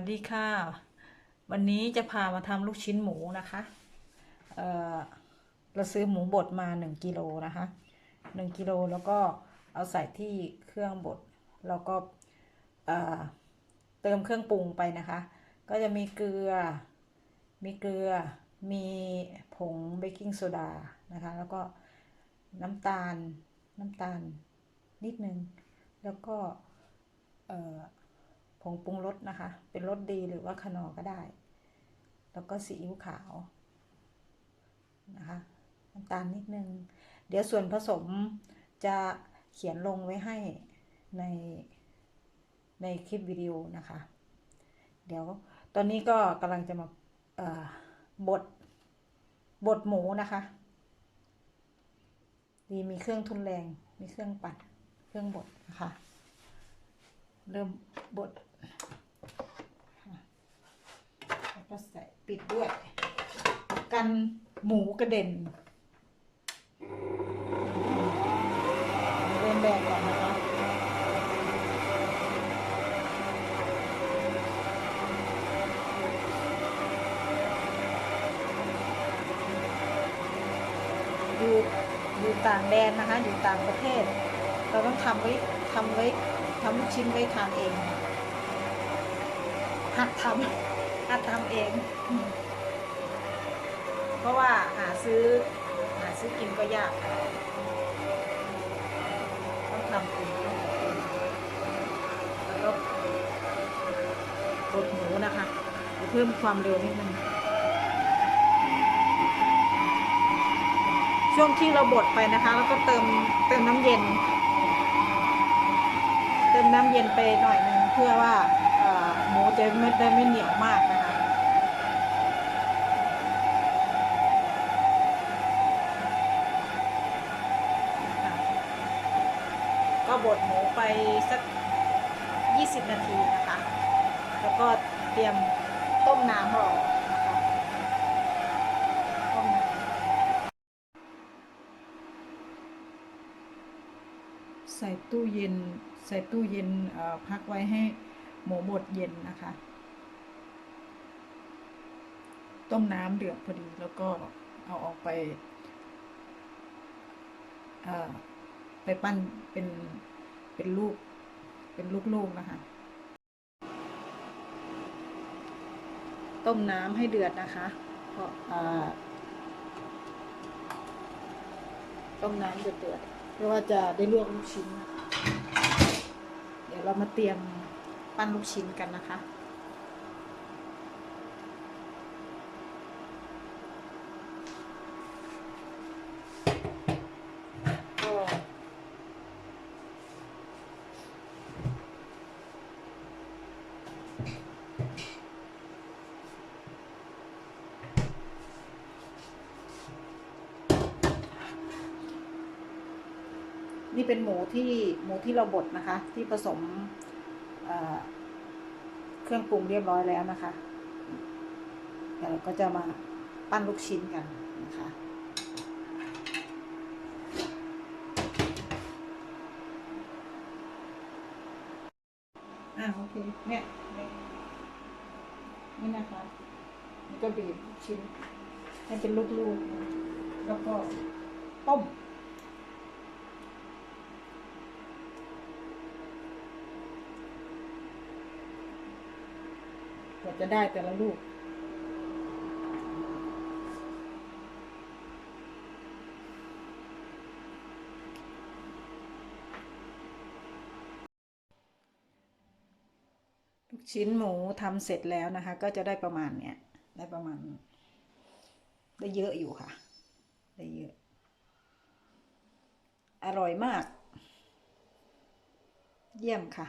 วัสดีค่ะ วันนี้จะพามาทำลูกชิ้นหมูนะคะ เออเราซื้อหมูบดมาหนึ่งกิโลนะคะหนึ่งกิโลแล้วก็เอาใส่ที่เครื่องบดแล้วก็เเติมเครื่องปรุงไปนะคะ ก็จะมีเกลือ มีเกลือ มีผงเบกกิ้งโซดานะคะ แล้วก็น้ำตาล น้ำตาลนิดนึง แล้วก็เผงปรุงรสนะคะ เป็นรสดีหรือว่าคนอก็ได้ แล้วก็ซีอิ๊วขาวนะคะน้ำตาลนิดนึง เดี๋ยวส่วนผสมจะเขียนลงไว้ให้ในในคลิปวิดีโอนะคะ เดี๋ยวตอนนี้ก็กำลังจะมาบดบดหมูนะคะ ดีมีเครื่องทุนแรง มีเครื่องปัด เครื่องบดนะคะ เริ่มบดแล้วก็ใส่ปิดด้วย กันหมูกระเด็นเริ่มแบกก่อนนะคะอยู่อยู่ต่างแดนนะคะ อยู่ต่างประเทศ เราต้องทำไว้ทำไว้ ทำลูกชิ้นไว้ทานเอง หัดทำหัดทำเอง เพราะว่าหาซื้อ หาซื้อกินก็ยากต้องทำเองแล้วก็บดหมูนะคะเพิ่มความเร็วนิดนึงช่วงที่เราบดไปนะคะ แล้วก็เติมเติมน้ำเย็น ติมน้ำเย็นไปหน่อยหนึ่งเพื่อว่าหมูจะไม่ได้ไม่เหนียวมากนะคะค่ะก็บดหมูไปสัก 20 นาทีนะคะ แล้วก็เตรียมต้มน้ำรอนะคะต้มน้ำ ใส่ตู้เย็น ใส่ตู้เย็นพักไว้ให้หมูบดเย็นนะคะ ต้มน้ำเดือดพอดีแล้วก็เอาออกไปไปปั้นเป็นเป็นลูกเป็นลูกๆนะคะ ต้มน้ำให้เดือดนะคะเพราะต้มน้ำเดือดๆ เพราะว่าจะได้ลวกลูกชิ้น เดี๋ยวเรามาเตรียมปั้นลูกชิ้นกันนะคะ ก็ นี่เป็นหมูที่หมูที่เราบดนะคะ ที่ผสมเเครื่องปรุงเรียบร้อยแล้วนะคะเดี๋ยวเราก็จะมาปั้นลูกชิ้นกันนะคะอ่าโอเคเนี่ยนี่นะคะนี่ก็บีบชิ้นให้เป็นลูกๆ แล้วก็ต้ม ว่าจะได้แต่ละลูก ลูกชิ้นหมูทำเสร็จแล้วนะคะ ก็จะได้ประมาณเนี้ยได้ประมาณ ได้เยอะอยู่ค่ะ ได้เยอะ อร่อยมาก เยี่ยมค่ะ